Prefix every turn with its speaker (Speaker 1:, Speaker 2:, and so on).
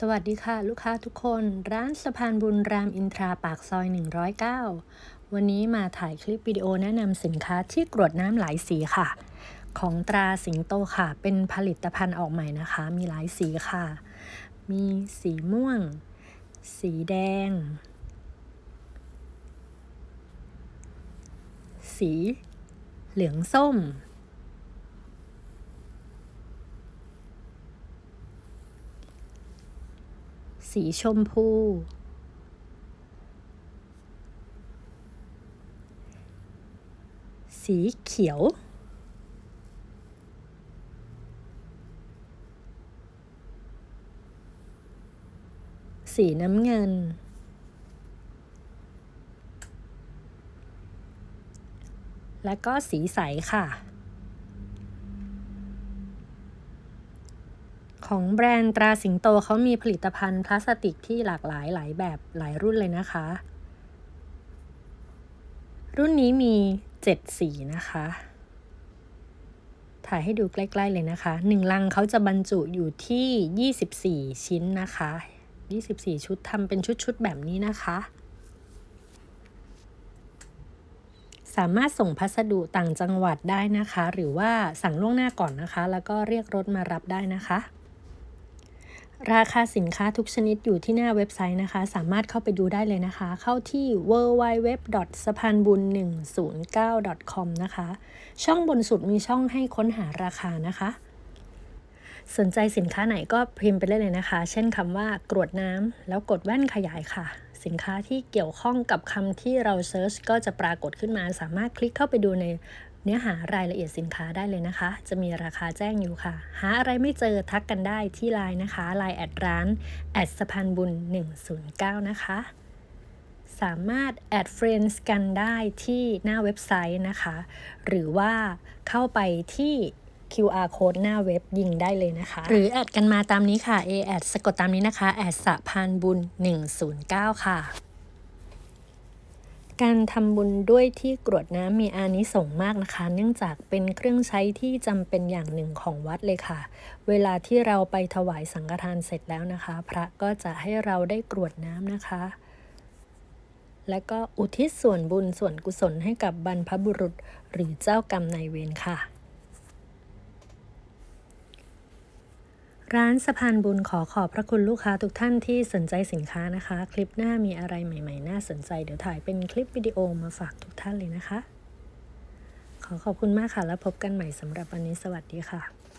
Speaker 1: สวัสดีค่ะ ลูกค้าทุกคน ร้านสะพานบุญรามอินทราปากซอย 109 วันนี้มาถ่ายคลิปวิดีโอแนะนำสินค้าที่กรวดน้ำหลายสีค่ะ ของตราสิงโตค่ะ เป็นผลิตภัณฑ์ออกใหม่นะคะ มีหลายสีค่ะ มีสีม่วง สีแดง สีเหลืองส้ม สีชมพู สีเขียว สีน้ำเงิน และก็สีใสค่ะ ของแบรนด์ตราสิงโตเขามีผลิตภัณฑ์พลาสติกที่หลากหลายหลายแบบหลายรุ่นเลยนะคะ รุ่นนี้มี 7 สีนะคะ ถ่ายให้ดูใกล้ๆเลยนะคะ 1 ลังเขาจะบรรจุอยู่ที่ 24 ชิ้นนะคะ 24 ชุดทำเป็นชุดๆแบบนี้นะคะ สามารถส่งพัสดุต่างจังหวัดได้นะคะ หรือว่าสั่งล่วงหน้าก่อนนะคะ แล้วก็เรียกรถมารับได้นะคะ ราคาสินค้าทุกชนิดอยู่ที่หน้าเว็บไซต์นะคะ สามารถเข้าไปดูได้เลยนะคะ เข้าที่ w w w s a p a n b u n 1 0 9 com นะคะ ช่องบนสุดมีช่องให้ค้นหาราคานะคะ สนใจสินค้าไหนก็พิมพ์ไปได้เลยนะคะ เช่นคำว่ากรวดน้ำแล้วกดแว่นขยายค่ะ สินค้าที่เกี่ยวข้องกับคำที่เราเซิร์ชก็จะปรากฏขึ้นมา สามารถคลิกเข้าไปดูใน เนื้อหารายละเอียดสินค้าได้เลยนะคะ จะมีราคาแจ้งอยู่ค่ะ หาอะไรไม่เจอทักกันได้ที่ไลน์นะคะไลน์แอดร้านแอดสะพานบุญ 109 นะคะ สามารถแอดเฟรนด์กันได้ที่หน้าเว็บไซต์นะคะ หรือว่าเข้าไปที่ QR code หน้าเว็บยิงได้เลยนะคะ หรือแอดกันมาตามนี้ค่ะ A แอดสะกดตามนี้นะคะแอดสะพานบุญ 109 ค่ะ การทำบุญด้วยที่กรวดน้ำมีอานิสงส์มากนะคะ เนื่องจากเป็นเครื่องใช้ที่จำเป็นอย่างหนึ่งของวัดเลยค่ะ เวลาที่เราไปถวายสังฆทานเสร็จแล้วนะคะ พระก็จะให้เราได้กรวดน้ำนะคะ และก็อุทิศส่วนบุญส่วนกุศลให้กับบรรพบุรุษ หรือเจ้ากรรมนายเวรค่ะ ร้านสะพานบุญขอขอบพระคุณลูกค้าทุกท่านที่สนใจสินค้านะคะ คลิปหน้ามีอะไรใหม่ๆ น่าสนใจ เดี๋ยวถ่ายเป็นคลิปวิดีโอมาฝากทุกท่านเลยนะคะ ขอขอบคุณมากค่ะ แล้วพบกันใหม่สำหรับวันนี้สวัสดีค่ะ